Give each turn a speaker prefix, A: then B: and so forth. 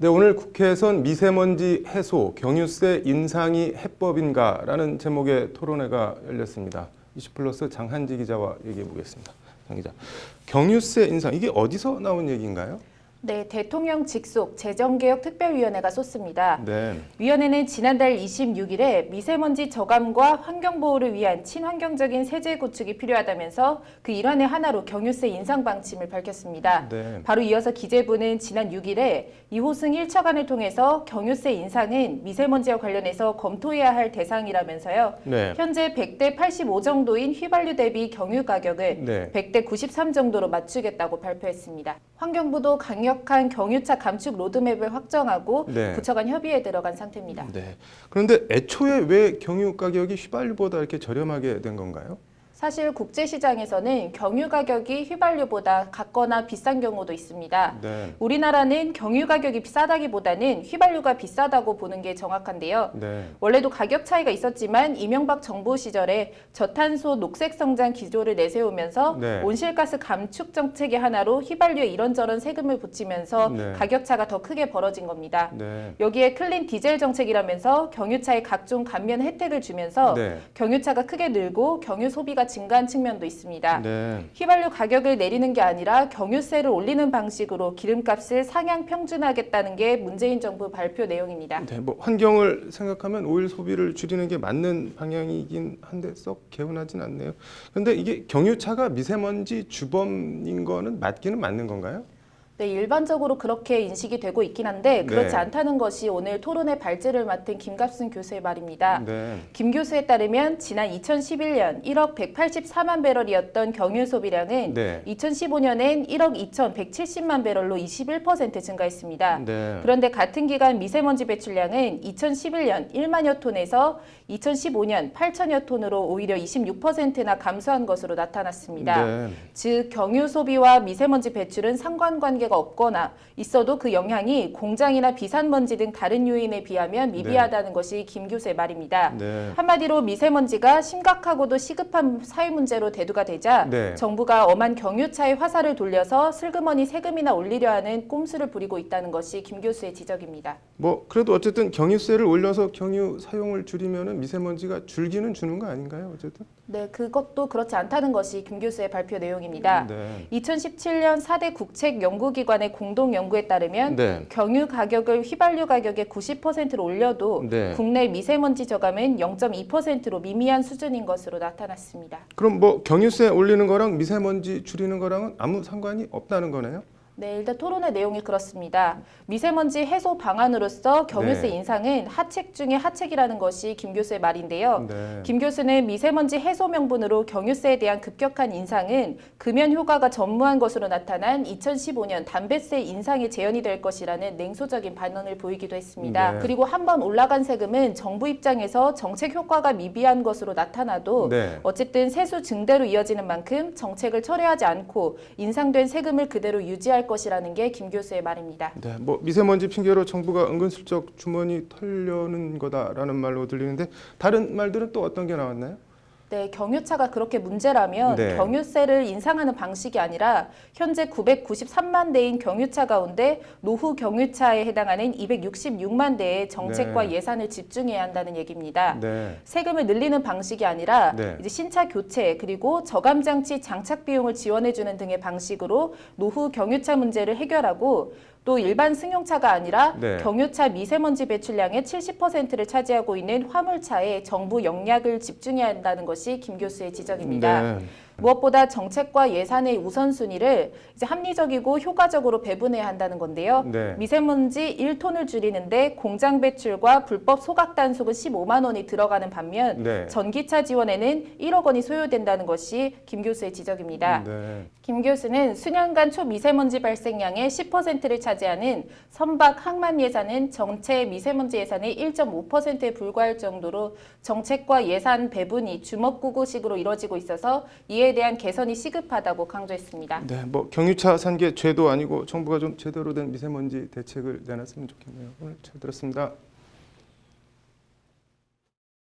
A: 네, 오늘 국회에선 미세먼지 해소, 경유세 인상이 해법인가라는 제목의 토론회가 열렸습니다. 이슈 플러스 장한지 기자와 얘기해 보겠습니다. 장 기자, 경유세 인상 이게 어디서 나온 얘기인가요?
B: 네, 대통령 직속 재정개혁 특별위원회가 쏟습니다.
A: 네,
B: 위원회는 지난달 26일에 미세먼지 저감과 환경보호를 위한 친환경적인 세제 구축이 필요하다면서 그 일환의 하나로 경유세 인상 방침을 밝혔습니다.
A: 네,
B: 바로 이어서 기재부는 지난 6일에 이호승 1차관을 통해서 경유세 인상은 미세먼지와 관련해서 검토해야 할 대상이라면서요.
A: 네,
B: 현재 100대 85 정도인 휘발유 대비 경유 가격을
A: 네.
B: 100대 93 정도로 맞추겠다고 발표했습니다. 환경부도 강력 한 경유차 감축 로드맵을 확정하고
A: 네.
B: 부처 간 협의에 들어간 상태입니다.
A: 네. 그런데 애초에 왜 경유 가격이 휘발유보다 이렇게 저렴하게 된 건가요?
B: 사실 국제시장에서는 경유 가격이 휘발유보다 같거나 비싼 경우도 있습니다.
A: 네,
B: 우리나라는 경유 가격이 비싸다기보다는 휘발유가 비싸다고 보는 게 정확한데요.
A: 네,
B: 원래도 가격 차이가 있었지만 이명박 정부 시절에 저탄소 녹색 성장 기조를 내세우면서
A: 네.
B: 온실가스 감축 정책의 하나로 휘발유에 이런저런 세금을 붙이면서
A: 네.
B: 가격 차가 더 크게 벌어진 겁니다.
A: 네,
B: 여기에 클린 디젤 정책이라면서 경유차에 각종 감면 혜택을 주면서
A: 네,
B: 경유차가 크게 늘고 경유 소비가 증가한 측면도 있습니다.
A: 네.
B: 휘발유 가격을 내리는 게 아니라 경유세를 올리는 방식으로 기름값을 상향 평준하겠다는 게 문재인 정부 발표 내용입니다.
A: 네, 뭐 환경을 생각하면 오일 소비를 줄이는 게 맞는 방향이긴 한데 썩 개운하진 않네요. 근데 이게 경유차가 미세먼지 주범인 거는 맞기는 맞는 건가요?
B: 네, 일반적으로 그렇게 인식이 되고 있긴 한데 그렇지
A: 네.
B: 않다는 것이 오늘 토론의 발제를 맡은 김갑순 교수의 말입니다.
A: 네.
B: 김 교수에 따르면 지난 2011년 1억 184만 배럴이었던 경유 소비량은
A: 네.
B: 2015년엔 1억 2,170만 배럴로 21% 증가했습니다.
A: 네.
B: 그런데 같은 기간 미세먼지 배출량은 2011년 1만여 톤에서 2015년 8천여 톤으로 오히려 26%나 감소한 것으로 나타났습니다.
A: 네.
B: 즉 경유 소비와 미세먼지 배출은 상관관계 가 없거나 있어도 그 영향이 공장이나 비산먼지 등 다른 요인에 비하면 미비하다는 것이 김 교수의 말입니다.
A: 네.
B: 한마디로 미세먼지가 심각하고도 시급한 사회 문제로 대두가 되자
A: 네.
B: 정부가 엄한 경유차에 화살을 돌려서 슬그머니 세금이나 올리려 하는 꼼수를 부리고 있다는 것이 김 교수의 지적입니다.
A: 뭐 그래도 어쨌든 경유세를 올려서 경유 사용을 줄이면은 미세먼지가 줄기는 주는 거 아닌가요? 어쨌든.
B: 네, 그것도 그렇지 않다는 것이 김 교수의 발표 내용입니다.
A: 네.
B: 2017년 4대 국책 연구 기관의 공동 연구에 따르면
A: 네.
B: 경유 가격을 휘발유 가격의 90%로 올려도
A: 네.
B: 국내 미세먼지 저감은 0.2%로 미미한 수준인 것으로 나타났습니다.
A: 그럼 뭐 경유세 올리는 거랑 미세먼지 줄이는 거랑은 아무 상관이 없다는 거네요?
B: 네, 일단 토론의 내용이 그렇습니다. 미세먼지 해소 방안으로서 경유세
A: 네.
B: 인상은 하책 중의 하책이라는 것이 김 교수의 말인데요.
A: 네.
B: 김 교수는 미세먼지 해소 명분으로 경유세에 대한 급격한 인상은 금연 효과가 전무한 것으로 나타난 2015년 담배세 인상이 재현이 될 것이라는 냉소적인 반응을 보이기도 했습니다.
A: 네.
B: 그리고 한 번 올라간 세금은 정부 입장에서 정책 효과가 미비한 것으로 나타나도
A: 네.
B: 어쨌든 세수 증대로 이어지는 만큼 정책을 철회하지 않고 인상된 세금을 그대로 유지할 것이라는 게 김 교수의 말입니다.
A: 네, 뭐 미세먼지 핑계로 정부가 은근슬쩍 주머니 털려는 거다라는 말로 들리는데 다른 말들은 또 어떤 게 나왔나요?
B: 네, 경유차가 그렇게 문제라면
A: 네.
B: 경유세를 인상하는 방식이 아니라 현재 993만 대인 경유차 가운데 노후 경유차에 해당하는 266만 대의 정책과
A: 네.
B: 예산을 집중해야 한다는 얘기입니다.
A: 네.
B: 세금을 늘리는 방식이 아니라
A: 네.
B: 이제 신차 교체 그리고 저감 장치 장착 비용을 지원해 주는 등의 방식으로 노후 경유차 문제를 해결하고 또 일반 승용차가 아니라
A: 네.
B: 경유차 미세먼지 배출량의 70%를 차지하고 있는 화물차에 정부 영약을 집중해야 한다는 것이 김 교수의 지적입니다.
A: 네.
B: 무엇보다 정책과 예산의 우선순위를 이제 합리적이고 효과적으로 배분해야 한다는 건데요.
A: 네.
B: 미세먼지 1톤을 줄이는데 공장 배출과 불법 소각 단속은 15만 원이 들어가는 반면
A: 네.
B: 전기차 지원에는 1억 원이 소요된다는 것이 김 교수의 지적입니다.
A: 네.
B: 김 교수는 수년간 초미세먼지 발생량의 10%를 차지하는 선박 항만 예산은 전체 미세먼지 예산의 1.5%에 불과할 정도로 정책과 예산 배분이 주먹구구식으로 이뤄지고 있어서 이에 대한 개선이 시급하다고 강조했습니다.
A: 네, 뭐 경유차 산게 죄도 아니고 정부가 좀 제대로 된 미세먼지 대책을 내놨으면 좋겠네요. 오늘 잘 들었습니다.